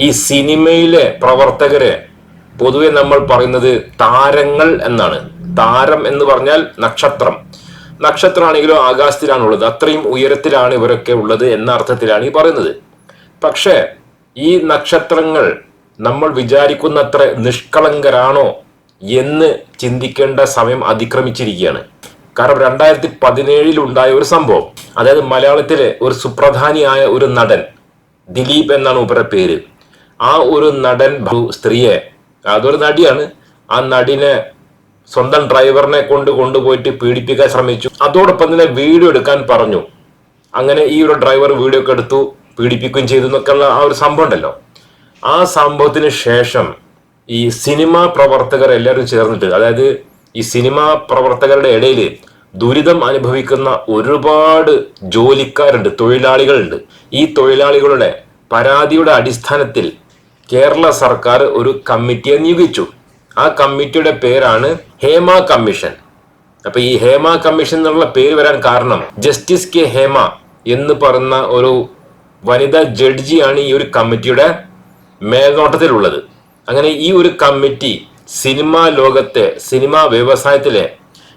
ഈ സിനിമയിലെ പ്രവർത്തകരെ പൊതുവെ നമ്മൾ പറയുന്നത് താരങ്ങൾ എന്നാണ്. താരം എന്ന് പറഞ്ഞാൽ നക്ഷത്രം. നക്ഷത്രമാണെങ്കിലോ ആകാശത്തിലാണുള്ളത്. അത്രയും ഉയരത്തിലാണ് ഇവരൊക്കെ ഉള്ളത് എന്ന അർത്ഥത്തിലാണ് ഈ പറയുന്നത്. പക്ഷേ ഈ നക്ഷത്രങ്ങൾ നമ്മൾ വിചാരിക്കുന്നത്ര നിഷ്കളങ്കരാണോ എന്ന് ചിന്തിക്കേണ്ട സമയം അതിക്രമിച്ചിരിക്കുകയാണ്. കാരണം രണ്ടായിരത്തി പതിനേഴിൽ ഉണ്ടായ ഒരു സംഭവം. അതായത് മലയാളത്തിലെ ഒരു സുപ്രധാനിയായ ഒരു നടൻ ദിലീപ് എന്നാണ് ഉപരെ പേര്. ആ ഒരു നടൻ സ്ത്രീയെ അതൊരു നടിയാണ്. ആ നടിനെ സ്വന്തം ഡ്രൈവറിനെ കൊണ്ട് കൊണ്ടുപോയിട്ട് പീഡിപ്പിക്കാൻ ശ്രമിച്ചു. അതോടൊപ്പം തന്നെ വീഡിയോ എടുക്കാൻ പറഞ്ഞു. അങ്ങനെ ഈ ഒരു ഡ്രൈവർ വീഡിയോ ഒക്കെ എടുത്തു പീഡിപ്പിക്കുകയും ചെയ്തു എന്നൊക്കെയുള്ള ആ ഒരു സംഭവം ഉണ്ടല്ലോ. ആ സംഭവത്തിന് ശേഷം ഈ സിനിമാ പ്രവർത്തകർ എല്ലാവരും ചേർന്നിട്ട് അതായത് ഈ സിനിമാ പ്രവർത്തകരുടെ ഇടയിൽ ദുരിതം അനുഭവിക്കുന്ന ഒരുപാട് ജോലിക്കാരുണ്ട് തൊഴിലാളികളുണ്ട്. ഈ തൊഴിലാളികളുടെ പരാതിയുടെ അടിസ്ഥാനത്തിൽ കേരള സർക്കാർ ഒരു കമ്മിറ്റിയെ നിയോഗിച്ചു. ആ കമ്മിറ്റിയുടെ പേരാണ് ഹേമ കമ്മീഷൻ. അപ്പൊ ഈ ഹേമ കമ്മീഷൻ എന്നുള്ള പേര് വരാൻ കാരണം ജസ്റ്റിസ് കെ ഹേമ എന്ന് പറയുന്ന ഒരു വനിതാ ജഡ്ജിയാണ് ഈ ഒരു കമ്മിറ്റിയുടെ മേൽനോട്ടത്തിലുള്ളത്. അങ്ങനെ ഈ ഒരു കമ്മിറ്റി സിനിമാ ലോകത്തെ സിനിമാ വ്യവസായത്തിലെ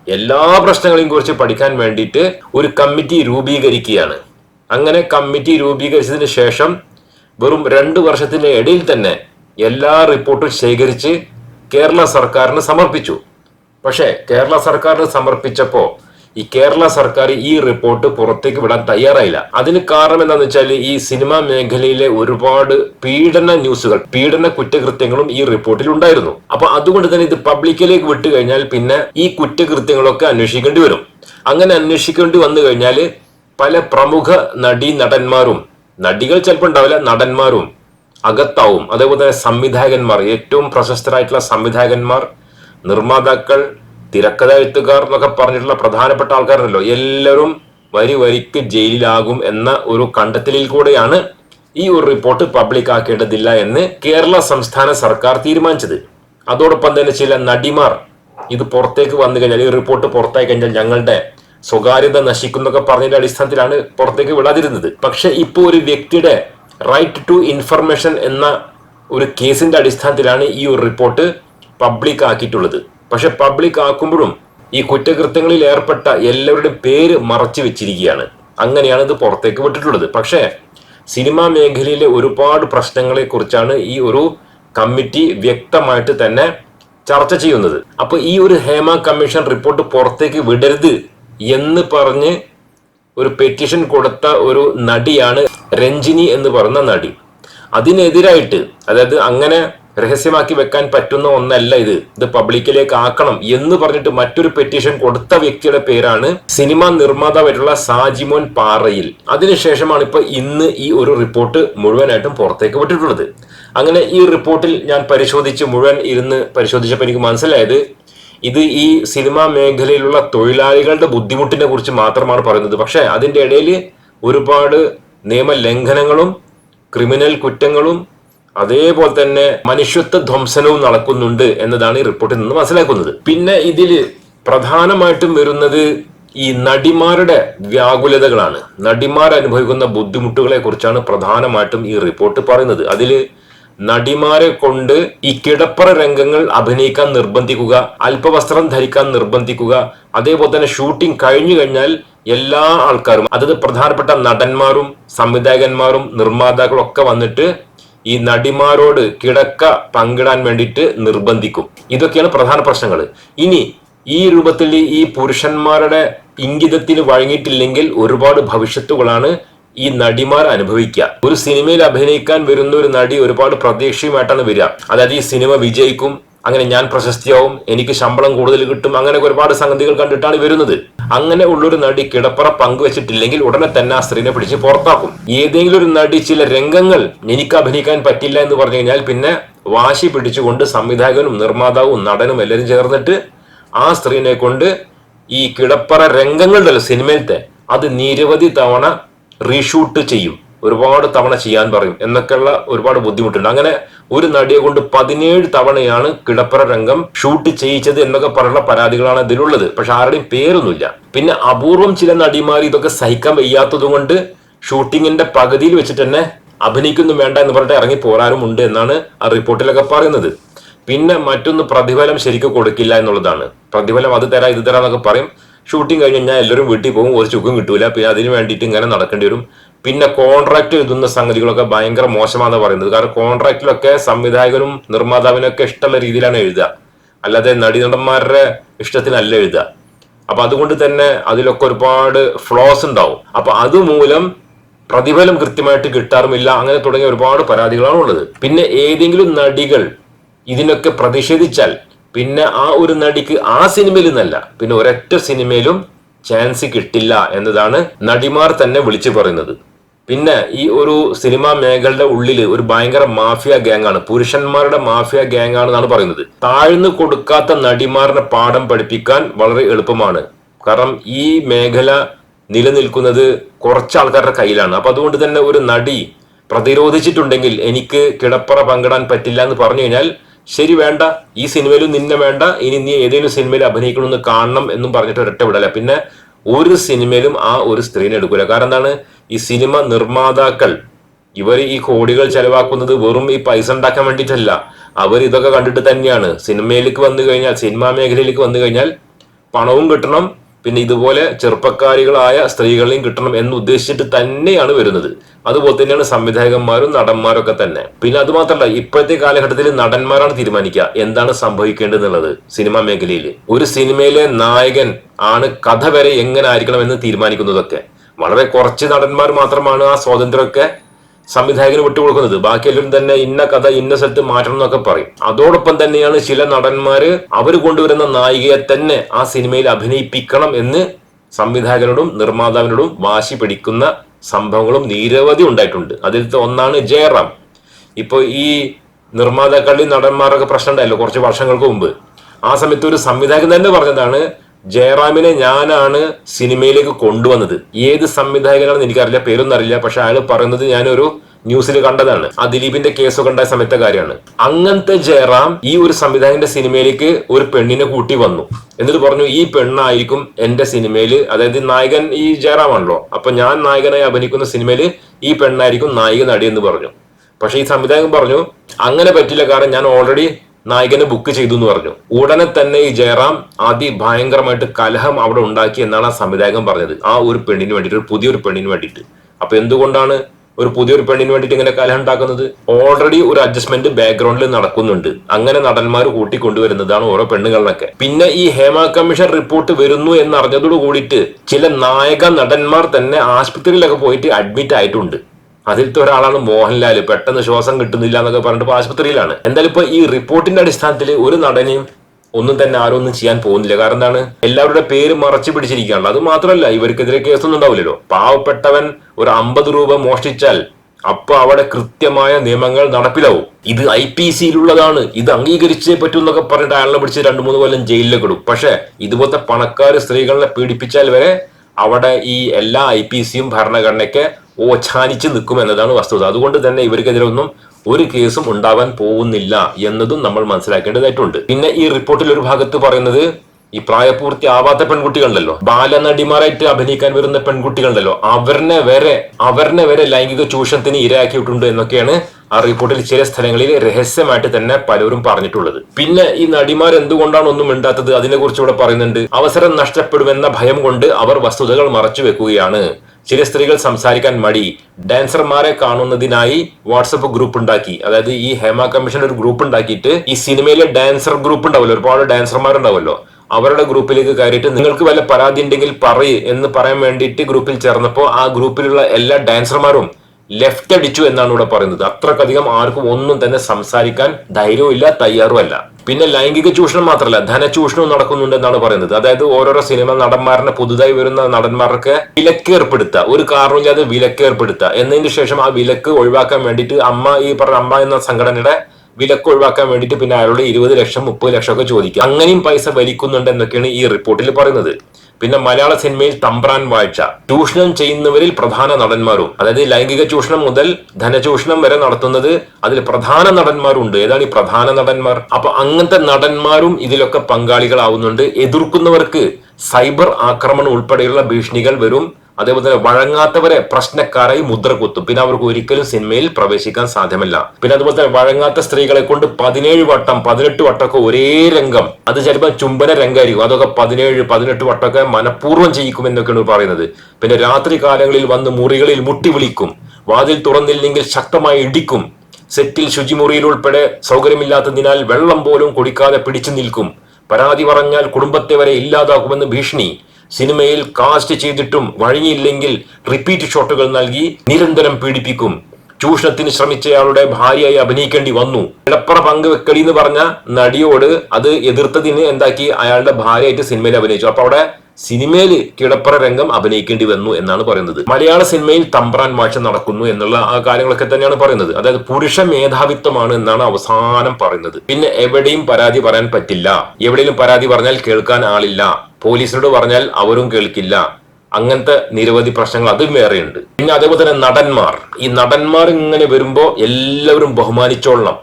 എല്ലാ പ്രശ്നങ്ങളെയും കുറിച്ച് പഠിക്കാൻ വേണ്ടിയിട്ട് ഒരു കമ്മിറ്റി രൂപീകരിക്കുകയാണ്. അങ്ങനെ കമ്മിറ്റി രൂപീകരിച്ചതിന് ശേഷം വെറും രണ്ട് വർഷത്തിന്റെ ഇടയിൽ തന്നെ എല്ലാ റിപ്പോർട്ടും ശേഖരിച്ച് കേരള സർക്കാരിന് സമർപ്പിച്ചു. പക്ഷേ കേരള സർക്കാരിന് സമർപ്പിച്ചപ്പോൾ ഈ കേരള സർക്കാർ ഈ റിപ്പോർട്ട് പുറത്തേക്ക് വിടാൻ തയ്യാറായില്ല. അതിന് കാരണം എന്താന്ന് വെച്ചാൽ ഈ സിനിമാ മേഖലയിലെ ഒരുപാട് പീഡന ന്യൂസുകൾ പീഡന കുറ്റകൃത്യങ്ങളും ഈ റിപ്പോർട്ടിൽ ഉണ്ടായിരുന്നു. അപ്പൊ അതുകൊണ്ട് തന്നെ ഇത് പബ്ലിക്കിലേക്ക് വിട്ടു കഴിഞ്ഞാൽ പിന്നെ ഈ കുറ്റകൃത്യങ്ങളൊക്കെ അന്വേഷിക്കേണ്ടി വരും. അങ്ങനെ അന്വേഷിക്കേണ്ടി വന്നു കഴിഞ്ഞാൽ പല പ്രമുഖ നടീ നടന്മാരും നടികൾ ചിലപ്പോൾ ഉണ്ടാവില്ല നടന്മാരും അകത്താവും. അതേപോലെ തന്നെ സംവിധായകന്മാർ ഏറ്റവും പ്രശസ്തരായിട്ടുള്ള സംവിധായകന്മാർ നിർമ്മാതാക്കൾ തിരക്കഥ എഴുത്തുകാർ എന്നൊക്കെ പറഞ്ഞിട്ടുള്ള പ്രധാനപ്പെട്ട ആൾക്കാരുണ്ടല്ലോ. എല്ലാവരും വരി വരിക്ക് ജയിലിലാകും എന്ന ഒരു കണ്ടെത്തലിൽ കൂടെയാണ് ഈ ഒരു റിപ്പോർട്ട് പബ്ലിക് ആക്കേണ്ടതില്ല എന്ന് കേരള സംസ്ഥാന സർക്കാർ തീരുമാനിച്ചത്. അതോടൊപ്പം തന്നെ ചില നടിമാർ ഇത് പുറത്തേക്ക് വന്നു കഴിഞ്ഞാൽ ഈ റിപ്പോർട്ട് പുറത്തായി കഴിഞ്ഞാൽ ഞങ്ങളുടെ സ്വകാര്യത നശിക്കുന്നൊക്കെ പറഞ്ഞതിന്റെ അടിസ്ഥാനത്തിലാണ് പുറത്തേക്ക് വിടാതിരുന്നത്. പക്ഷെ ഇപ്പോൾ ഒരു വ്യക്തിയുടെ റൈറ്റ് ടു ഇൻഫർമേഷൻ എന്ന ഒരു കേസിന്റെ അടിസ്ഥാനത്തിലാണ് ഈ ഒരു റിപ്പോർട്ട് പബ്ലിക് ആക്കിയിട്ടുള്ളത്. പക്ഷെ പബ്ലിക് ആക്കുമ്പോഴും ഈ കുറ്റകൃത്യങ്ങളിൽ ഏർപ്പെട്ട എല്ലാവരുടെയും പേര് മറച്ചു വെച്ചിരിക്കുകയാണ്. അങ്ങനെയാണ് ഇത് പുറത്തേക്ക് വിട്ടിട്ടുള്ളത്. പക്ഷേ സിനിമാ മേഖലയിലെ ഒരുപാട് പ്രശ്നങ്ങളെ കുറിച്ചാണ് ഈ ഒരു കമ്മിറ്റി വ്യക്തമായിട്ട് തന്നെ ചർച്ച ചെയ്യുന്നത്. അപ്പൊ ഈ ഒരു ഹേമ കമ്മീഷൻ റിപ്പോർട്ട് പുറത്തേക്ക് വിടരുത് എന്ന് പറഞ്ഞ് ഒരു പെറ്റിഷൻ കൊടുത്ത ഒരു നടിയാണ് രഞ്ജിനി എന്ന് പറഞ്ഞ നടി. അതിനെതിരായിട്ട് അതായത് അങ്ങനെ രഹസ്യമാക്കി വെക്കാൻ പറ്റുന്ന ഒന്നല്ല ഇത്. ഇത് പബ്ലിക്കിലേക്ക് ആക്കണം എന്ന് പറഞ്ഞിട്ട് മറ്റൊരു പെറ്റീഷൻ കൊടുത്ത വ്യക്തിയുടെ പേരാണ് സിനിമ നിർമ്മാതാവായിട്ടുള്ള സാജിമോൻ പാറയിൽ. അതിനുശേഷമാണ് ഇപ്പൊ ഇന്ന് ഈ ഒരു റിപ്പോർട്ട് മുഴുവനായിട്ടും പുറത്തേക്ക് വിട്ടിട്ടുള്ളത്. അങ്ങനെ ഈ റിപ്പോർട്ടിൽ ഞാൻ പരിശോധിച്ച് മുഴുവൻ ഇരുന്ന് പരിശോധിച്ചപ്പോൾ എനിക്ക് മനസ്സിലായത് ഇത് ഈ സിനിമാ മേഖലയിലുള്ള തൊഴിലാളികളുടെ ബുദ്ധിമുട്ടിനെ കുറിച്ച് മാത്രമാണ് പറയുന്നത്. പക്ഷേ അതിന്റെ ഇടയിൽ ഒരുപാട് നിയമലംഘനങ്ങളും ക്രിമിനൽ കുറ്റങ്ങളും അതേപോലെ തന്നെ മനുഷ്യത്വ ധ്വംസനവും നടക്കുന്നുണ്ട് എന്നതാണ് ഈ റിപ്പോർട്ടിൽ നിന്ന് മനസ്സിലാക്കുന്നത്. പിന്നെ ഇതിൽ പ്രധാനമായിട്ടും വരുന്നത് ഈ നടിമാരുടെ വ്യാകുലതകളാണ്. നടിമാർ അനുഭവിക്കുന്ന ബുദ്ധിമുട്ടുകളെ കുറിച്ചാണ് പ്രധാനമായിട്ടും ഈ റിപ്പോർട്ട് പറയുന്നത്. അതിൽ നടിമാരെ കൊണ്ട് ഈ കിടപ്പറ രംഗങ്ങൾ അഭിനയിക്കാൻ നിർബന്ധിക്കുക അല്പവസ്ത്രം ധരിക്കാൻ നിർബന്ധിക്കുക അതേപോലെ തന്നെ ഷൂട്ടിംഗ് കഴിഞ്ഞു കഴിഞ്ഞാൽ എല്ലാ ആൾക്കാരും അതത് പ്രധാനപ്പെട്ട നടന്മാരും സംവിധായകന്മാരും നിർമ്മാതാക്കളും ഒക്കെ വന്നിട്ട് ഈ നടിമാരോട് കിടക്ക പങ്കിടാൻ വേണ്ടിയിട്ട് നിർബന്ധിക്കും. ഇതൊക്കെയാണ് പ്രധാന പ്രശ്നങ്ങൾ ഇനി ഈ രൂപത്തിൽ ഈ പുരുഷന്മാരുടെ ഇംഗിതത്തിന് വഴങ്ങിയിട്ടില്ലെങ്കിൽ ഒരുപാട് ഭവിഷ്യത്തുകളാണ് ഈ നടിമാർ അനുഭവിക്കുക. ഒരു സിനിമയിൽ അഭിനയിക്കാൻ വരുന്ന ഒരു നടി ഒരുപാട് പ്രതീക്ഷയുമായിട്ടാണ് വരിക. അതായത് ഈ സിനിമ വിജയിക്കും അങ്ങനെ ഞാൻ പ്രശസ്തിയാവും എനിക്ക് ശമ്പളം കൂടുതൽ കിട്ടും അങ്ങനെ ഒരുപാട് സംഗതികൾ കണ്ടിട്ടാണ് വരുന്നത്. അങ്ങനെ ഉള്ളൊരു നടി കിടപ്പറ പങ്കുവച്ചിട്ടില്ലെങ്കിൽ ഉടനെ തന്നെ ആ സ്ത്രീനെ പിടിച്ച് പുറത്താക്കും. ഏതെങ്കിലും ഒരു നടി ചില രംഗങ്ങൾ എനിക്ക് അഭിനയിക്കാൻ പറ്റില്ല എന്ന് പറഞ്ഞു കഴിഞ്ഞാൽ പിന്നെ വാശി പിടിച്ചുകൊണ്ട് സംവിധായകനും നിർമ്മാതാവും നടനും എല്ലാവരും ചേർന്നിട്ട് ആ സ്ത്രീനെ കൊണ്ട് ഈ കിടപ്പറ രംഗങ്ങളുണ്ടല്ലോ സിനിമയിലത്തെ അത് നിരവധി തവണ റീഷൂട്ട് ചെയ്യും. ഒരുപാട് തവണ ചെയ്യാൻ പറയും. എന്നൊക്കെയുള്ള ഒരുപാട് ബുദ്ധിമുട്ടുണ്ട്. അങ്ങനെ ഒരു നടിയെ കൊണ്ട് പതിനേഴ് തവണയാണ് കിടപ്പറ രംഗം ഷൂട്ട് ചെയ്യിച്ചത് എന്നൊക്കെ പറയുന്ന പരാതികളാണ് ഇതിലുള്ളത് പക്ഷെ ആരുടെയും പേരൊന്നുമില്ല. പിന്നെ അപൂർവം ചില നടിമാർ ഇതൊക്കെ സഹിക്കാൻ വയ്യാത്തത് കൊണ്ട് ഷൂട്ടിങ്ങിന്റെ പകുതിയിൽ വെച്ചിട്ട് തന്നെ അഭിനയിക്കുന്നു വേണ്ട എന്ന് പറഞ്ഞിട്ട് ഇറങ്ങി പോരാനും ഉണ്ട് എന്നാണ് ആ റിപ്പോർട്ടിലൊക്കെ പറയുന്നത്. പിന്നെ മറ്റൊന്ന് പ്രതിഫലം ശരിക്കും കൊടുക്കില്ല എന്നുള്ളതാണ്. പ്രതിഫലം അത് തരാം ഇത് തരാം എന്നൊക്കെ പറയും. ഷൂട്ടിംഗ് കഴിഞ്ഞ് കഴിഞ്ഞാൽ എല്ലാവരും വീട്ടിൽ പോകും ഒരു ചുക്കും കിട്ടൂല. പിന്നെ അതിന് വേണ്ടിയിട്ട് ഇങ്ങനെ നടക്കേണ്ടി വരും. പിന്നെ കോൺട്രാക്ട് എഴുതുന്ന സംഗതികളൊക്കെ ഭയങ്കര മോശമാണെന്ന് പറയുന്നത്. കാരണം കോൺട്രാക്റ്റിലൊക്കെ സംവിധായകനും നിർമ്മാതാവിനും ഒക്കെ ഇഷ്ടമുള്ള രീതിയിലാണ് എഴുതുക. അല്ലാതെ നടീനടന്മാരുടെ ഇഷ്ടത്തിനല്ല എഴുതുക. അപ്പൊ അതുകൊണ്ട് തന്നെ അതിലൊക്കെ ഒരുപാട് ഫ്ലോസ് ഉണ്ടാവും. അപ്പൊ അതുമൂലം പ്രതിഫലം കൃത്യമായിട്ട് കിട്ടാറുമില്ല. അങ്ങനെ തുടങ്ങിയ ഒരുപാട് പരാതികളാണ് ഉള്ളത്. പിന്നെ ഏതെങ്കിലും നടികൾ ഇതിനൊക്കെ പ്രതിഷേധിച്ചാൽ പിന്നെ ആ ഒരു നടിക്ക് ആ സിനിമയിൽ നിന്നല്ല പിന്നെ ഒരൊറ്റ സിനിമയിലും ചാൻസ് കിട്ടില്ല എന്നതാണ് നടിമാർ തന്നെ വിളിച്ചു പറയുന്നത്. പിന്നെ ഈ ഒരു സിനിമാ മേഖലയുടെ ഉള്ളിൽ ഒരു ഭയങ്കര മാഫിയ ഗ്യാങ്ങാണ് പുരുഷന്മാരുടെ മാഫിയ ഗ്യാങ് ആണെന്നാണ് പറയുന്നത്. താഴ്ന്നു കൊടുക്കാത്ത നടിമാരുടെ പാഠം പഠിപ്പിക്കാൻ വളരെ എളുപ്പമാണ്. കാരണം ഈ മേഖല നിലനിൽക്കുന്നത് കുറച്ച് ആൾക്കാരുടെ കയ്യിലാണ്. അപ്പൊ അതുകൊണ്ട് തന്നെ ഒരു നടി പ്രതിരോധിച്ചിട്ടുണ്ടെങ്കിൽ എനിക്ക് കിടപ്പറ പങ്കിടാൻ പറ്റില്ല എന്ന് പറഞ്ഞു കഴിഞ്ഞാൽ ശരി വേണ്ട. ഈ സിനിമയിലും നിന്നെ വേണ്ട. ഇനി നീ ഏതെങ്കിലും സിനിമയിൽ അഭിനയിക്കണമെന്ന് കാണണം എന്നും പറഞ്ഞിട്ട് ഒരൊറ്റ വിടല. പിന്നെ ഒരു സിനിമയിലും ആ ഒരു സ്ത്രീനെ എടുക്കൂല. കാരണം എന്താണ്? ഈ സിനിമ നിർമ്മാതാക്കൾ ഇവർ ഈ കോടികൾ ചെലവാക്കുന്നത് വെറും ഈ പൈസ ഉണ്ടാക്കാൻ വേണ്ടിയിട്ടല്ല. അവർ ഇതൊക്കെ കണ്ടിട്ട് തന്നെയാണ്. സിനിമയിലേക്ക് വന്നു കഴിഞ്ഞാൽ സിനിമാ മേഖലയിലേക്ക് വന്നു കഴിഞ്ഞാൽ പണവും കിട്ടണം. പിന്നെ ഇതുപോലെ ചെറുപ്പക്കാരികളായ സ്ത്രീകളെയും കിട്ടണം എന്ന് ഉദ്ദേശിച്ചിട്ട് തന്നെയാണ് വരുന്നത്. അതുപോലെ തന്നെയാണ് സംവിധായകന്മാരും നടന്മാരും ഒക്കെ തന്നെ. പിന്നെ അത് മാത്രമല്ല ഇപ്പോഴത്തെ കാലഘട്ടത്തിൽ നടന്മാരാണ് തീരുമാനിക്കുക. എന്താണ് സംഭവിക്കേണ്ടതെന്നുള്ളത് സിനിമാ മേഖലയിൽ ഒരു സിനിമയിലെ നായകൻ ആണ് കഥ വരെ എങ്ങനെ ആയിരിക്കണം എന്ന് തീരുമാനിക്കുന്നതൊക്കെ. വളരെ കുറച്ച് നടന്മാർ മാത്രമാണ് ആ സ്വാതന്ത്ര്യമൊക്കെ സംവിധായകന് വിട്ടുകൊടുക്കുന്നത്. ബാക്കി എല്ലാവരും തന്നെ ഇന്ന കഥ ഇന്ന സ്ഥലത്ത് മാറ്റണം എന്നൊക്കെ പറയും. അതോടൊപ്പം തന്നെയാണ് ചില നടന്മാര് അവർ കൊണ്ടുവരുന്ന നായികയെ തന്നെ ആ സിനിമയിൽ അഭിനയിപ്പിക്കണം എന്ന് സംവിധായകനോടും നിർമ്മാതാവിനോടും വാശി പിടിക്കുന്ന സംഭവങ്ങളും നിരവധി ഉണ്ടായിട്ടുണ്ട്. അതിലത്തെ ഒന്നാണ് ജയറാം. ഇപ്പോൾ ഈ നിർമ്മാതാക്കളുടെയും നടന്മാരൊക്കെ പ്രശ്നം ഉണ്ടായല്ലോ കുറച്ച് വർഷങ്ങൾക്ക് മുമ്പ്. ആ സമയത്ത് ഒരു സംവിധായകൻ തന്നെ പറഞ്ഞതാണ് ജയറാമിനെ ഞാനാണ് സിനിമയിലേക്ക് കൊണ്ടുവന്നത്. ഏത് സംവിധായകനാണെന്ന് എനിക്കറിയില്ല പേരൊന്നും അറിയില്ല പക്ഷെ അയാൾ പറയുന്നത് ഞാനൊരു ന്യൂസിൽ കണ്ടതാണ്. ആ ദിലീപിന്റെ കേസൊക്കെ ഉണ്ടായ സമയത്തെ കാര്യമാണ്. അങ്ങനത്തെ ജയറാം ഈ ഒരു സംവിധായകന്റെ സിനിമയിലേക്ക് ഒരു പെണ്ണിനെ കൂട്ടി വന്നു. എന്നിട്ട് പറഞ്ഞു ഈ പെണ്ണായിരിക്കും എന്റെ സിനിമയിൽ അതായത് നായകൻ ഈ ജയറാം ആണല്ലോ അപ്പൊ ഞാൻ നായകനായി അഭിനയിക്കുന്ന സിനിമയിൽ ഈ പെണ്ണായിരിക്കും നായിക നടി എന്ന് പറഞ്ഞു. പക്ഷെ ഈ സംവിധായകൻ പറഞ്ഞു അങ്ങനെ പറ്റില്ല കാരണം ഞാൻ ഓൾറെഡി നായകനെ ബുക്ക് ചെയ്തു എന്ന് പറഞ്ഞു. ഉടനെ തന്നെ ഈ ജയറാം അതിഭയങ്കരമായിട്ട് കലഹം അവിടെ ഉണ്ടാക്കി എന്നാണ് ആ സംവിധായകൻ പറഞ്ഞത്. ആ ഒരു പെണ്ണിന് വേണ്ടിയിട്ട് ഒരു പുതിയൊരു പെണ്ണിന് വേണ്ടിയിട്ട്. അപ്പൊ എന്തുകൊണ്ടാണ് ഒരു പുതിയൊരു പെണ്ണിന് വേണ്ടിയിട്ട് ഇങ്ങനെ കലഹം ഉണ്ടാക്കുന്നത് ഓൾറെഡി ഒരു അഡ്ജസ്റ്റ്മെന്റ് ബാക്ക്ഗ്രൗണ്ടിൽ നടക്കുന്നുണ്ട്. അങ്ങനെ നടന്മാർ കൂട്ടിക്കൊണ്ടുവരുന്നതാണ് ഓരോ പെണ്ണുങ്ങളിലൊക്കെ. പിന്നെ ഈ ഹേമ കമ്മീഷൻ റിപ്പോർട്ട് വരുന്നു എന്ന് അറിഞ്ഞതോട് കൂടിയിട്ട് ചില നായക നടന്മാർ തന്നെ ആശുപത്രിയിലൊക്കെ പോയിട്ട് അഡ്മിറ്റ് ആയിട്ടുണ്ട്. അതിലത്തെ ഒരാളാണ് മോഹൻലാൽ പെട്ടെന്ന് ശ്വാസം കിട്ടുന്നില്ല എന്നൊക്കെ പറഞ്ഞിട്ട് ആശുപത്രിയിലാണ്. എന്തായാലും ഇപ്പൊ ഈ റിപ്പോർട്ടിന്റെ അടിസ്ഥാനത്തിൽ ഒരു നടനെയും ഒന്നും തന്നെ ആരും ഒന്നും ചെയ്യാൻ പോകുന്നില്ല. കാരണം എന്താണ്? എല്ലാവരുടെ പേര് മറച്ചു പിടിച്ചിരിക്കുകയാണ്. അത് മാത്രമല്ല ഇവർക്കെതിരെ കേസൊന്നും ഉണ്ടാവില്ലല്ലോ. പാവപ്പെട്ടവൻ ഒരു അമ്പത് രൂപ മോഷ്ടിച്ചാൽ അപ്പൊ അവിടെ കൃത്യമായ നിയമങ്ങൾ നടപ്പിലാവും. ഇത് ഐ പി സിയിലുള്ളതാണ്. ഇത് അംഗീകരിച്ചേ പറ്റൂ എന്നൊക്കെ പറഞ്ഞിട്ട് അയാളെ പിടിച്ച് രണ്ടു മൂന്ന് കൊല്ലം ജയിലിലേക്ക് ഇടും. പക്ഷെ ഇതുപോലത്തെ പണക്കാർ സ്ത്രീകളെ പീഡിപ്പിച്ചാൽ വരെ അവിടെ ഈ എല്ലാ ഐ പി സിയും ഭരണഘടനയ്ക്ക് ഓച്ഛാനിച്ച് നിൽക്കും എന്നതാണ് വസ്തുത. അതുകൊണ്ട് തന്നെ ഇവർക്കെതിരെ ഒന്നും ഒരു കേസും ഉണ്ടാവാൻ പോകുന്നില്ല എന്നതും നമ്മൾ മനസ്സിലാക്കേണ്ടതായിട്ടുണ്ട്. പിന്നെ ഈ റിപ്പോർട്ടിൽ ഒരു ഭാഗത്ത് പറയുന്നത് ഈ പ്രായപൂർത്തി ആവാത്ത പെൺകുട്ടികളുണ്ടല്ലോ. ബാലനടിമാരായിട്ട് അഭിനയിക്കാൻ വരുന്ന പെൺകുട്ടികളുണ്ടല്ലോ. അവരിനെ വരെ അവരിനെ വരെ ലൈംഗിക ചൂഷണത്തിന് ഇരയാക്കിയിട്ടുണ്ട് എന്നൊക്കെയാണ് ആ റിപ്പോർട്ടിൽ ചില സ്ഥലങ്ങളിൽ രഹസ്യമായിട്ട് തന്നെ പലരും പറഞ്ഞിട്ടുള്ളത്. പിന്നെ ഈ നടിമാർ എന്തുകൊണ്ടാണ് ഒന്നും മിണ്ടാത്തത്? അതിനെക്കുറിച്ച് ഇവിടെ പറയുന്നുണ്ട്. അവസരം നഷ്ടപ്പെടുമെന്ന ഭയം കൊണ്ട് അവർ വസ്തുതകൾ മറച്ചു വെക്കുകയാണ്. ചില സ്ത്രീകൾ സംസാരിക്കാൻ മടി. ഡാൻസർമാരെ കാണുന്നതിനായി വാട്സപ്പ് ഗ്രൂപ്പ് ഉണ്ടാക്കി. അതായത് ഈ ഹേമ കമ്മീഷൻ ഒരു ഗ്രൂപ്പ് ഉണ്ടാക്കിയിട്ട് ഈ സിനിമയിലെ ഡാൻസർ ഗ്രൂപ്പ് ഉണ്ടാവുമല്ലോ. ഒരുപാട് ഡാൻസർമാരുണ്ടാവുമല്ലോ. അവരുടെ ഗ്രൂപ്പിലേക്ക് കയറിയിട്ട് നിങ്ങൾക്ക് വല്ല പരാതി ഉണ്ടെങ്കിൽ പറയ് എന്ന് പറയാൻ വേണ്ടിയിട്ട് ഗ്രൂപ്പിൽ ചേർന്നപ്പോൾ ആ ഗ്രൂപ്പിലുള്ള എല്ലാ ഡാൻസർമാരും ലെഫ്റ്റ് അടിച്ചു എന്നാണ് ഇവിടെ പറയുന്നത്. അത്രക്കധികം ആർക്കും ഒന്നും തന്നെ സംസാരിക്കാൻ ധൈര്യവും തയ്യാറുമല്ല. തയ്യാറും പിന്നെ ലൈംഗിക ചൂഷണം മാത്രമല്ല ധനചൂഷണവും നടക്കുന്നുണ്ട് എന്നാണ് പറയുന്നത്. അതായത് ഓരോരോ സിനിമ നടന്മാരനെ പുതുതായി വരുന്ന നടന്മാർക്ക് വിലക്ക് ഏർപ്പെടുത്തുക ഒരു കാരണമില്ലാതെ വിലക്ക് ഏർപ്പെടുത്തുക. എന്നതിന് ശേഷം ആ വിലക്ക് ഒഴിവാക്കാൻ വേണ്ടിയിട്ട് അമ്മ ഈ പറഞ്ഞ അമ്മ എന്ന സംഘടനയുടെ വിലക്ക് ഒഴിവാക്കാൻ വേണ്ടിയിട്ട് പിന്നെ അയാളോട് ഇരുപത് ലക്ഷം മുപ്പത് ലക്ഷം ഒക്കെ ചോദിക്കുക. അങ്ങനെയും പൈസ വലിക്കുന്നുണ്ട് എന്നൊക്കെയാണ് ഈ റിപ്പോർട്ടിൽ പറയുന്നത്. പിന്നെ മലയാള സിനിമയിൽ തമ്പ്രാൻ വാഴ്ച. ചൂഷണം ചെയ്യുന്നവരിൽ പ്രധാന നടന്മാരും. അതായത് ലൈംഗിക ചൂഷണം മുതൽ ധനചൂഷണം വരെ നടത്തുന്നത് അതിൽ പ്രധാന നടന്മാരുണ്ട്. ഏതാണ് ഈ പ്രധാന നടന്മാർ? അപ്പൊ അങ്ങനത്തെ നടന്മാരും ഇതിലൊക്കെ പങ്കാളികളാവുന്നുണ്ട്. എതിർക്കുന്നവർക്ക് സൈബർ ആക്രമണം ഉൾപ്പെടെയുള്ള ഭീഷണികൾ വരും. അതേപോലെ തന്നെ വഴങ്ങാത്തവരെ പ്രശ്നക്കാരായി മുദ്ര കുത്തും പിന്നെ അവർക്ക് ഒരിക്കലും സിനിമയിൽ പ്രവേശിക്കാൻ സാധ്യമല്ല. പിന്നെ അതുപോലെ തന്നെ വഴങ്ങാത്ത സ്ത്രീകളെ കൊണ്ട് പതിനേഴ് വട്ടം പതിനെട്ട് വട്ടമൊക്കെ ഒരേ രംഗം. അത് ചിലപ്പോൾ ചുംബന രംഗമായിരിക്കും അതൊക്കെ പതിനേഴ് പതിനെട്ട് വട്ടമൊക്കെ മനഃപൂർവം ചെയ്യിക്കും എന്നൊക്കെയാണ് പറയുന്നത്. പിന്നെ രാത്രി കാലങ്ങളിൽ വന്ന് മുറികളിൽ മുട്ടി വിളിക്കും. വാതിൽ തുറന്നില്ലെങ്കിൽ ശക്തമായി ഇടിക്കും. സെറ്റിൽ ശുചിമുറിയിൽ ഉൾപ്പെടെ സൗകര്യമില്ലാത്തതിനാൽ വെള്ളം പോലും കുടിക്കാതെ പിടിച്ചു നിൽക്കും. പരാതി പറഞ്ഞാൽ കുടുംബത്തെ വരെ ഇല്ലാതാക്കുമെന്ന് ഭീഷണി. സിനിമയിൽ കാസ്റ്റ് ചെയ്തിട്ടും വഴങ്ങിയില്ലെങ്കിൽ റിപ്പീറ്റ് ഷോട്ടുകൾ നൽകി നിരന്തരം പീഡിപ്പിക്കും. ചൂഷണത്തിന് ശ്രമിച്ചയാളുടെ ഭാര്യയായി അഭിനയിക്കേണ്ടി വന്നു. ഇടപ്പറ പങ്കുവെക്കടി എന്ന് പറഞ്ഞ നടിയോട് അത് എതിർത്തതിന് എന്താക്കി? അയാളുടെ ഭാര്യയായിട്ട് സിനിമയിൽ അഭിനയിച്ചു. അപ്പൊ അവിടെ സിനിമയിൽ കിടപ്പറ രംഗം അഭിനയിക്കേണ്ടി വന്നു എന്നാണ് പറയുന്നത്. മലയാള സിനിമയിൽ തമ്പ്രാൻ മാഷ നടക്കുന്നു എന്നുള്ള ആ കാര്യങ്ങളൊക്കെ തന്നെയാണ് പറയുന്നത്. അതായത് പുരുഷ മേധാവിത്വമാണ് എന്നാണ് അവസാനം പറയുന്നത്. പിന്നെ എവിടെയും പരാതി പറയാൻ പറ്റില്ല. എവിടെയും പരാതി പറഞ്ഞാൽ കേൾക്കാൻ ആളില്ല. പോലീസിനോട് പറഞ്ഞാൽ അവരും കേൾക്കില്ല. അങ്ങനത്തെ നിരവധി പ്രശ്നങ്ങൾ അതും വേറെയുണ്ട്. പിന്നെ അതേപോലെ തന്നെ നടന്മാർ. ഈ നടന്മാർ ഇങ്ങനെ വരുമ്പോൾ എല്ലാവരും ബഹുമാനിച്ചോളണം.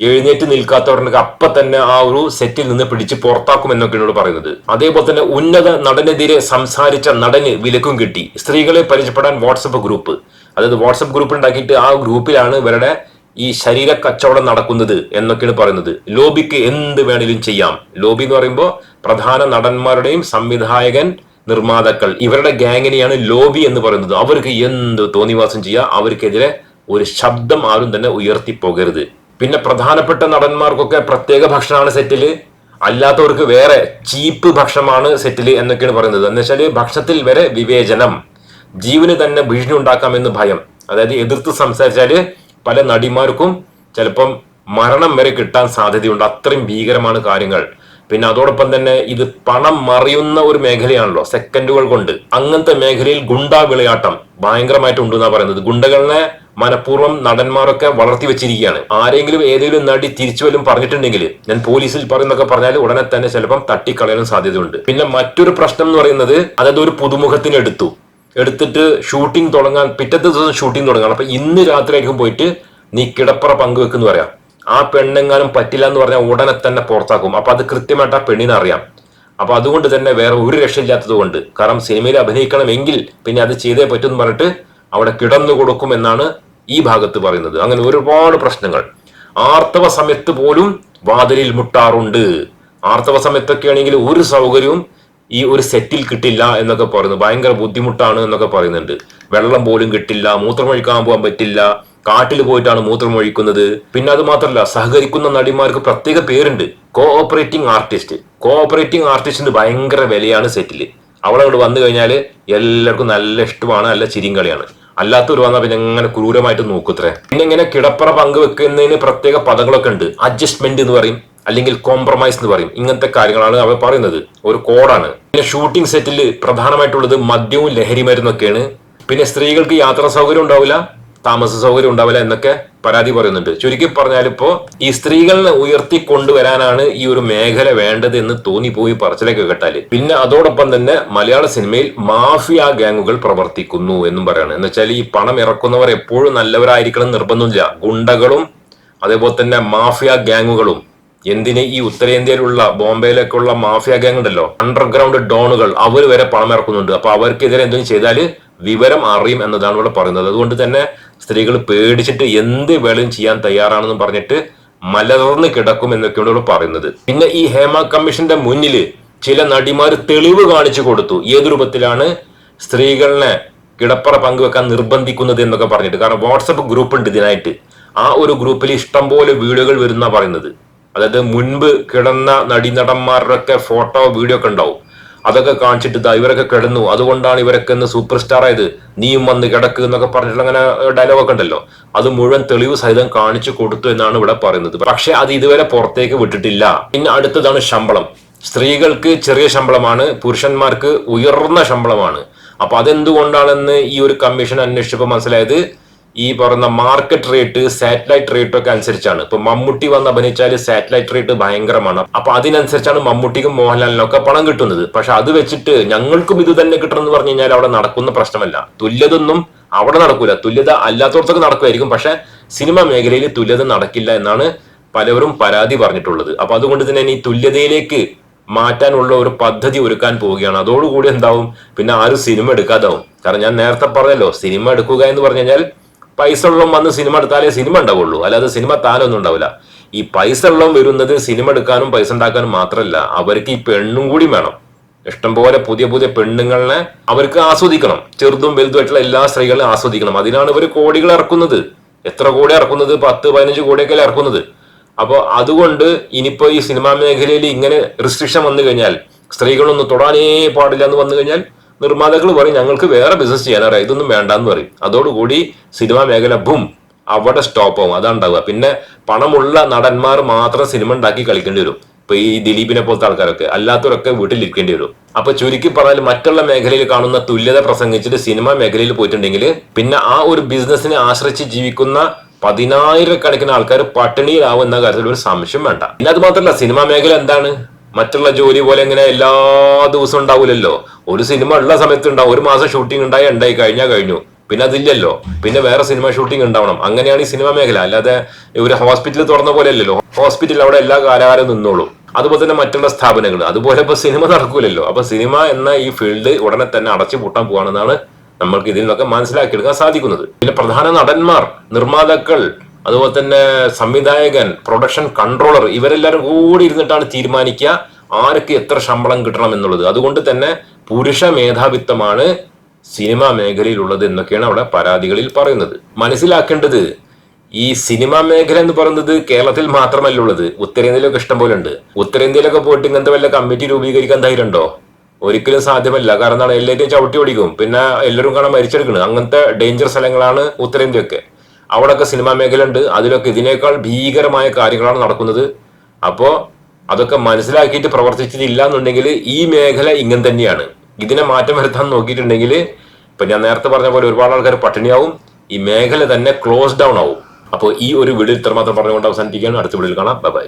എഴുന്നേറ്റ് നിൽക്കാത്തവരുടെ അപ്പൊ തന്നെ ആ ഒരു സെറ്റിൽ നിന്ന് പിടിച്ച് പുറത്താക്കും എന്നൊക്കെ എന്നോട് പറയുന്നത്. അതേപോലെ തന്നെ ഉന്നത നടനെതിരെ സംസാരിച്ച നടന് വിലക്കും കിട്ടി. സ്ത്രീകളെ പരിചയപ്പെടാൻ വാട്സപ്പ് ഗ്രൂപ്പ്. അതായത് വാട്സപ്പ് ഗ്രൂപ്പ് ഉണ്ടാക്കിയിട്ട് ആ ഗ്രൂപ്പിലാണ് ഇവരുടെ ഈ ശരീര കച്ചവടം നടക്കുന്നത് എന്നൊക്കെയാണ് പറയുന്നത്. ലോബിക്ക് എന്ത് വേണേലും ചെയ്യാം. ലോബി എന്ന് പറയുമ്പോൾ പ്രധാന നടന്മാരുടെയും സംവിധായകൻ നിർമ്മാതാക്കൾ. ഇവരുടെ ഗാങ്ങിനെയാണ് ലോബി എന്ന് പറയുന്നത്. അവർക്ക് എന്ത് തോന്നിവാസം ചെയ്യാം അവർക്കെതിരെ ഒരു ശബ്ദം ആരും തന്നെ ഉയർത്തി പോകരുത് പിന്നെ പ്രധാനപ്പെട്ട നടന്മാർക്കൊക്കെ പ്രത്യേക ഭക്ഷണമാണ് സെറ്റിൽ അല്ലാത്തവർക്ക് വേറെ ചീപ്പ് ഭക്ഷണമാണ് സെറ്റിൽ എന്നൊക്കെയാണ് പറയുന്നത്. എന്ന് വെച്ചാൽ ഭക്ഷണത്തിൽ വരെ വിവേചനം. ജീവന് തന്നെ ഭീഷണി ഉണ്ടാക്കാമെന്ന് ഭയം. അതായത് എതിർത്ത് സംസാരിച്ചാൽ പല നടിമാർക്കും ചിലപ്പം മരണം വരെ കിട്ടാൻ സാധ്യതയുണ്ട്. അത്രയും ഭീകരമാണ് കാര്യങ്ങൾ. പിന്നെ അതോടൊപ്പം തന്നെ ഇത് പണം മറിയുന്ന ഒരു മേഖലയാണല്ലോ സെക്കൻഡുകൾ കൊണ്ട്. അങ്ങനത്തെ മേഖലയിൽ ഗുണ്ടാ വിളയാട്ടം ഭയങ്കരമായിട്ട് ഉണ്ടെന്നാ പറയുന്നത്. ഗുണ്ടകളെ മനഃപൂർവം നടന്മാരൊക്കെ വളർത്തി വെച്ചിരിക്കുകയാണ്. ആരെങ്കിലും ഏതെങ്കിലും നടി തിരിച്ചു വല്ലതും പറഞ്ഞിട്ടുണ്ടെങ്കിൽ ഞാൻ പോലീസിൽ പറയുന്നൊക്കെ പറഞ്ഞാൽ ഉടനെ തന്നെ ചിലപ്പം തട്ടിക്കളയാനും സാധ്യതയുണ്ട്. പിന്നെ മറ്റൊരു പ്രശ്നം എന്ന് പറയുന്നത് അതായത് ഒരു പുതുമുഖത്തിന് എടുത്തു എടുത്തിട്ട് ഷൂട്ടിംഗ് തുടങ്ങാൻ പിറ്റത്തെ ദിവസം ഷൂട്ടിംഗ് തുടങ്ങാൻ. അപ്പൊ ഇന്ന് രാത്രിയായിരിക്കും പോയിട്ട് നീ കിടപ്പറ പങ്കുവെക്കുന്നു പറയാം. ആ പെണ്ണെങ്ങാനും പറ്റില്ല എന്ന് പറഞ്ഞാൽ ഉടനെ തന്നെ പുറത്താക്കും. അപ്പൊ അത് കൃത്യമായിട്ട് ആ പെണ്ണിനെ അറിയാം. അപ്പൊ അതുകൊണ്ട് തന്നെ വേറെ ഒരു രക്ഷയില്ലാത്തത് കൊണ്ട് കാരണം സിനിമയിൽ അഭിനയിക്കണമെങ്കിൽ പിന്നെ അത് ചെയ്തേ പറ്റും എന്ന് പറഞ്ഞിട്ട് അവിടെ കിടന്നു കൊടുക്കും എന്നാണ് ഈ ഭാഗത്ത് പറയുന്നത്. അങ്ങനെ ഒരുപാട് പ്രശ്നങ്ങൾ. ആർത്തവ സമയത്ത് പോലും വാതിലിൽ മുട്ടാറുണ്ട്. ആർത്തവ സമയത്തൊക്കെ ആണെങ്കിൽ ഒരു സൗകര്യവും ഈ ഒരു സെറ്റിൽ കിട്ടില്ല എന്നൊക്കെ പറയുന്നു. ഭയങ്കര ബുദ്ധിമുട്ടാണ് എന്നൊക്കെ പറയുന്നുണ്ട്. വെള്ളം പോലും കിട്ടില്ല മൂത്രമൊഴിക്കാൻ പോകാൻ പറ്റില്ല കാട്ടിൽ പോയിട്ടാണ് മൂത്രമൊഴിക്കുന്നത്. പിന്നെ അത് മാത്രമല്ല സഹകരിക്കുന്ന നടിമാർക്ക് പ്രത്യേക പേരുണ്ട്. Cooperating artist cooperating ആർട്ടിസ്റ്റിന് ഭയങ്കര വിലയാണ് സെറ്റിൽ അവിടെ അങ്ങോട്ട് വന്നു കഴിഞ്ഞാൽ എല്ലാവർക്കും നല്ല ഇഷ്ടമാണ് നല്ല ചിരിയും കളിയാണ്. അല്ലാത്തവർ വന്നാൽ പിന്നെ എങ്ങനെ ക്രൂരമായിട്ട് നോക്കുത്രേ? പിന്നെ ഇങ്ങനെ കിടപ്പറ പങ്കുവെക്കുന്നതിന് പ്രത്യേക പദങ്ങളൊക്കെ ഉണ്ട്. അഡ്ജസ്റ്റ്മെന്റ് എന്ന് പറയും. അല്ലെങ്കിൽ കോംപ്രമൈസ് എന്ന് പറയും. ഇങ്ങനത്തെ കാര്യങ്ങളാണ് അവർ പറയുന്നത്. ഒരു കോഡാണ്. പിന്നെ ഷൂട്ടിംഗ് സെറ്റിൽ പ്രധാനമായിട്ടുള്ളത് മദ്യവും ലഹരി മരുന്നൊക്കെയാണ്. പിന്നെ സ്ത്രീകൾക്ക് യാത്രാ സൗകര്യം ഉണ്ടാവില്ല താമസ സൗകര്യം ഉണ്ടാവില്ല എന്നൊക്കെ പരാതി പറയുന്നുണ്ട്. ചുരുക്കി പറഞ്ഞാൽ ഈ സ്ത്രീകളെ ഉയർത്തി കൊണ്ടുവരാനാണ് ഈ ഒരു മേഖല വേണ്ടത് എന്ന് തോന്നിപ്പോയി പറച്ചിലൊക്കെ കേട്ടാൽ. പിന്നെ അതോടൊപ്പം തന്നെ മലയാള സിനിമയിൽ മാഫിയ ഗാങ്ങുകൾ പ്രവർത്തിക്കുന്നു എന്നും പറയാണ്. എന്ന് വെച്ചാൽ ഈ പണം ഇറക്കുന്നവർ എപ്പോഴും നല്ലവരായിരിക്കണം നിർബന്ധമില്ല. ഗുണ്ടകളും അതേപോലെ തന്നെ മാഫിയ ഗാങ്ങുകളും എന്തിന് ഈ ഉത്തരേന്ത്യയിലുള്ള ബോംബെയിലൊക്കെ ഉള്ള മാഫിയ ഗാങ് ഉണ്ടല്ലോ അണ്ടർഗ്രൗണ്ട് ഡോണുകൾ അവർ വരെ പണം ഇറക്കുന്നുണ്ട് അപ്പൊ അവർക്കെതിരെ എന്തെങ്കിലും ചെയ്താൽ വിവരം അറിയും എന്നതാണ് ഇവിടെ പറയുന്നത്. അതുകൊണ്ട് തന്നെ സ്ത്രീകൾ പേടിച്ചിട്ട് എന്ത് വേളയും ചെയ്യാൻ തയ്യാറാണെന്ന് പറഞ്ഞിട്ട് മലർന്ന് കിടക്കും എന്നൊക്കെയാണ് ഇവിടെ പറയുന്നത്. പിന്നെ ഈ ഹേമ കമ്മീഷന്റെ മുന്നിൽ ചില നടിമാർ തെളിവ് കാണിച്ചു കൊടുത്തു. ഏത് രൂപത്തിലാണ് സ്ത്രീകളെ കിടപ്പറ പങ്കുവെക്കാൻ നിർബന്ധിക്കുന്നത് എന്നൊക്കെ പറഞ്ഞിട്ട്. കാരണം വാട്സപ്പ് ഗ്രൂപ്പ് ഉണ്ട് ഇതിനായിട്ട്. ആ ഒരു ഗ്രൂപ്പിൽ ഇഷ്ടംപോലെ വീഡിയോകൾ വരുന്ന പറയുന്നത്. അതായത് മുൻപ് കിടന്ന നടീനടന്മാരുടെ ഒക്കെ ഫോട്ടോ വീഡിയോ ഒക്കെ ഉണ്ടാവും. അതൊക്കെ കാണിച്ചിട്ട് ഇതാ ഇവരൊക്കെ കിടന്നു. അതുകൊണ്ടാണ് ഇവരൊക്കെ ഇന്ന് സൂപ്പർ സ്റ്റാർ ആയത്. നീയും വന്ന് കിടക്ക് എന്നൊക്കെ പറഞ്ഞിട്ടുള്ള അങ്ങനെ ഡയലോഗ് ഒക്കെ ഉണ്ടല്ലോ. അത് മുഴുവൻ തെളിവ് സഹിതം കാണിച്ചു കൊടുത്തു എന്നാണ് ഇവിടെ പറയുന്നത്. പക്ഷെ അത് ഇതുവരെ പുറത്തേക്ക് വിട്ടിട്ടില്ല. പിന്നെ അടുത്തതാണ് ശമ്പളം. സ്ത്രീകൾക്ക് ചെറിയ ശമ്പളമാണ് പുരുഷന്മാർക്ക് ഉയർന്ന ശമ്പളമാണ്. അപ്പൊ അതെന്തുകൊണ്ടാണെന്ന് ഈ ഒരു കമ്മീഷൻ അന്വേഷിച്ചപ്പോൾ മനസ്സിലായത്? ഈ പറഞ്ഞ മാർക്കറ്റ് റേറ്റ് സാറ്റലൈറ്റ് റേറ്റ് ഒക്കെ അനുസരിച്ചാണ്. ഇപ്പൊ മമ്മൂട്ടി വന്ന് അഭിനയിച്ചാൽ സാറ്റലൈറ്റ് റേറ്റ് ഭയങ്കരമാണ്. അപ്പൊ അതിനനുസരിച്ചാണ് മമ്മൂട്ടിക്കും മോഹൻലാലിനും ഒക്കെ പണം കിട്ടുന്നത്. പക്ഷെ അത് വെച്ചിട്ട് ഞങ്ങൾക്കും ഇത് തന്നെ കിട്ടണം എന്ന് പറഞ്ഞു കഴിഞ്ഞാൽ അവിടെ നടക്കുന്ന പ്രശ്നമല്ല. തുല്യതൊന്നും അവിടെ നടക്കൂല. തുല്യത അല്ലാത്തടത്തൊക്കെ നടക്കുമായിരിക്കും. പക്ഷെ സിനിമ മേഖലയിൽ തുല്യത നടക്കില്ല എന്നാണ് പലവരും പരാതി പറഞ്ഞിട്ടുള്ളത്. അപ്പൊ അതുകൊണ്ട് തന്നെ ഈ തുല്യതയിലേക്ക് മാറ്റാനുള്ള ഒരു പദ്ധതി ഒരുക്കാൻ പോവുകയാണ്. അതോടുകൂടി എന്താവും? പിന്നെ ആരും സിനിമ എടുക്കാതാവും. കാരണം ഞാൻ നേരത്തെ പറഞ്ഞല്ലോ സിനിമ എടുക്കുക എന്ന് പറഞ്ഞു കഴിഞ്ഞാൽ പൈസ ഉള്ളവൻ വന്ന് സിനിമ എടുത്താലേ സിനിമ ഉണ്ടാവുള്ളൂ. അല്ലാതെ സിനിമ താനൊന്നും ഉണ്ടാവില്ല. ഈ പൈസ ഉള്ളവൻ വരുന്നത് സിനിമ എടുക്കാനും പൈസ ഉണ്ടാക്കാനും മാത്രമല്ല അവർക്ക് ഈ പെണ്ണും കൂടി വേണം. ഇഷ്ടംപോലെ പുതിയ പുതിയ പെണ്ണുങ്ങളെ അവർക്ക് ആസ്വദിക്കണം. ചെറുതും വലുതുമായിട്ടുള്ള എല്ലാ സ്ത്രീകളും ആസ്വദിക്കണം. അതിനാണ് ഇവർ കോടികൾ ഇറക്കുന്നത്. എത്ര കോടി ഇറക്കുന്നത്? പത്ത് പതിനഞ്ച് കോടിയൊക്കെ ഇറക്കുന്നത്. അപ്പോൾ അതുകൊണ്ട് ഇനിയിപ്പോ ഈ സിനിമാ മേഖലയിൽ ഇങ്ങനെ റിസ്ട്രിക്ഷൻ വന്നു കഴിഞ്ഞാൽ സ്ത്രീകളൊന്നും തൊടാനേ പാടില്ല എന്ന് വന്നു കഴിഞ്ഞാൽ നിർമ്മാതാക്കൾ പറയും ഞങ്ങൾക്ക് വേറെ ബിസിനസ് ചെയ്യാനറിയാം ഇതൊന്നും വേണ്ടെന്ന് പറയും. അതോടുകൂടി സിനിമാ മേഖല ബും അവിടെ സ്റ്റോപ്പ് ആവും. അതാണ് ഉണ്ടാവുക. പിന്നെ പണമുള്ള നടന്മാർ മാത്രം സിനിമ ഉണ്ടാക്കി കളിക്കേണ്ടി വരും. ഇപ്പൊ ഈ ദിലീപിനെ പോലത്തെ ആൾക്കാരൊക്കെ. അല്ലാത്തവരൊക്കെ വീട്ടിലിരിക്കേണ്ടി വരും. അപ്പൊ ചുരുക്കി പറഞ്ഞാൽ മറ്റുള്ള മേഖലയിൽ കാണുന്ന തുല്യത പ്രസംഗിച്ചിട്ട് സിനിമാ മേഖലയിൽ പോയിട്ടുണ്ടെങ്കിൽ പിന്നെ ആ ഒരു ബിസിനസ്സിനെ ആശ്രയിച്ച് ജീവിക്കുന്ന പതിനായിരക്കണക്കിന് ആൾക്കാർ പട്ടിണിയിലാവും എന്ന കാര്യത്തിൽ ഒരു സംശയം വേണ്ട. പിന്നെ അത് മാത്രമല്ല സിനിമാ മേഖല എന്താണ്? മറ്റുള്ള ജോലി പോലെ ഇങ്ങനെ എല്ലാ ദിവസവും ഉണ്ടാവില്ലല്ലോ ഒരു സിനിമ ഉള്ള സമയത്ത് ഉണ്ടാവും. ഒരു മാസം ഷൂട്ടിംഗ് ഉണ്ടായി ഉണ്ടായി. കഴിഞ്ഞാൽ കഴിഞ്ഞു. പിന്നെ അതില്ലല്ലോ. പിന്നെ വേറെ സിനിമ ഷൂട്ടിംഗ് ഉണ്ടാവണം. അങ്ങനെയാണ് ഈ സിനിമ മേഖല. അല്ലാതെ ഒരു ഹോസ്പിറ്റൽ തുറന്ന പോലെ അല്ലല്ലോ. ഹോസ്പിറ്റലിൽ അവിടെ എല്ലാ കാലാകാലം നിന്നോളൂ. അതുപോലെ തന്നെ മറ്റുള്ള സ്ഥാപനങ്ങൾ അതുപോലെ ഇപ്പൊ സിനിമ നടക്കൂലല്ലോ. അപ്പൊ സിനിമ എന്ന ഈ ഫീൽഡ് ഉടനെ തന്നെ അടച്ചു പൂട്ടാൻ പോവാണെന്നാണ് നമ്മൾക്ക് ഇതിൽ നിന്നൊക്കെ മനസ്സിലാക്കിയെടുക്കാൻ സാധിക്കുന്നത്. പിന്നെ പ്രധാന നടന്മാർ നിർമ്മാതാക്കൾ അതുപോലെ തന്നെ സംവിധായകൻ പ്രൊഡക്ഷൻ കൺട്രോളർ ഇവരെല്ലാവരും കൂടി ഇരുന്നിട്ടാണ് തീരുമാനിക്കുക ആർക്ക് എത്ര ശമ്പളം കിട്ടണം എന്നുള്ളത്. അതുകൊണ്ട് തന്നെ പുരുഷ മേധാവിത്വമാണ് സിനിമാ മേഖലയിലുള്ളത് എന്നൊക്കെയാണ് അവിടെ പരാതികളിൽ പറയുന്നത്. മനസ്സിലാക്കേണ്ടത് ഈ സിനിമാ മേഖല എന്ന് പറയുന്നത് കേരളത്തിൽ മാത്രമല്ല ഉള്ളത്. ഉത്തരേന്ത്യയിലൊക്കെ ഇഷ്ടം പോലെ ഉണ്ട്. ഉത്തരേന്ത്യയിലൊക്കെ പോയിട്ട് ഇങ്ങനത്തെ വല്ല കമ്മിറ്റി രൂപീകരിക്കാൻ ധൈര്യമുണ്ടോ? ഒരിക്കലും സാധ്യമല്ല. കാരണം എന്താണ്? എല്ലാവരും ചവിട്ടി ഓടിക്കും. പിന്നെ എല്ലാവരും കാണാൻ മരിച്ചെടുക്കുന്നത് അങ്ങനത്തെ ഡേഞ്ചർ സ്ഥലങ്ങളാണ് ഉത്തരേന്ത്യയൊക്കെ. അവിടെയൊക്കെ സിനിമാ മേഖല ഉണ്ട് അതിലൊക്കെ ഇതിനേക്കാൾ ഭീകരമായ കാര്യങ്ങളാണ് നടക്കുന്നത്. അപ്പോൾ അതൊക്കെ മനസ്സിലാക്കിയിട്ട് പ്രവർത്തിച്ചിട്ടില്ല എന്നുണ്ടെങ്കിൽ ഈ മേഖല ഇങ്ങനെ തന്നെയാണ്. ഇതിനെ മാറ്റം വരുത്താൻ നോക്കിയിട്ടുണ്ടെങ്കിൽ ഇപ്പൊ ഞാൻ നേരത്തെ പറഞ്ഞ പോലെ ഒരുപാട് ആൾക്കാർ പട്ടിണിയാവും. ഈ മേഖല തന്നെ ക്ലോസ് ഡൗൺ ആവും. അപ്പോൾ ഈ ഒരു വീഡിയോ ഇത്രമാത്രം പറഞ്ഞുകൊണ്ട് അവസാനിപ്പിക്കുകയാണ്. അടുത്ത വീഡിയോയിൽ കാണാം. ബൈ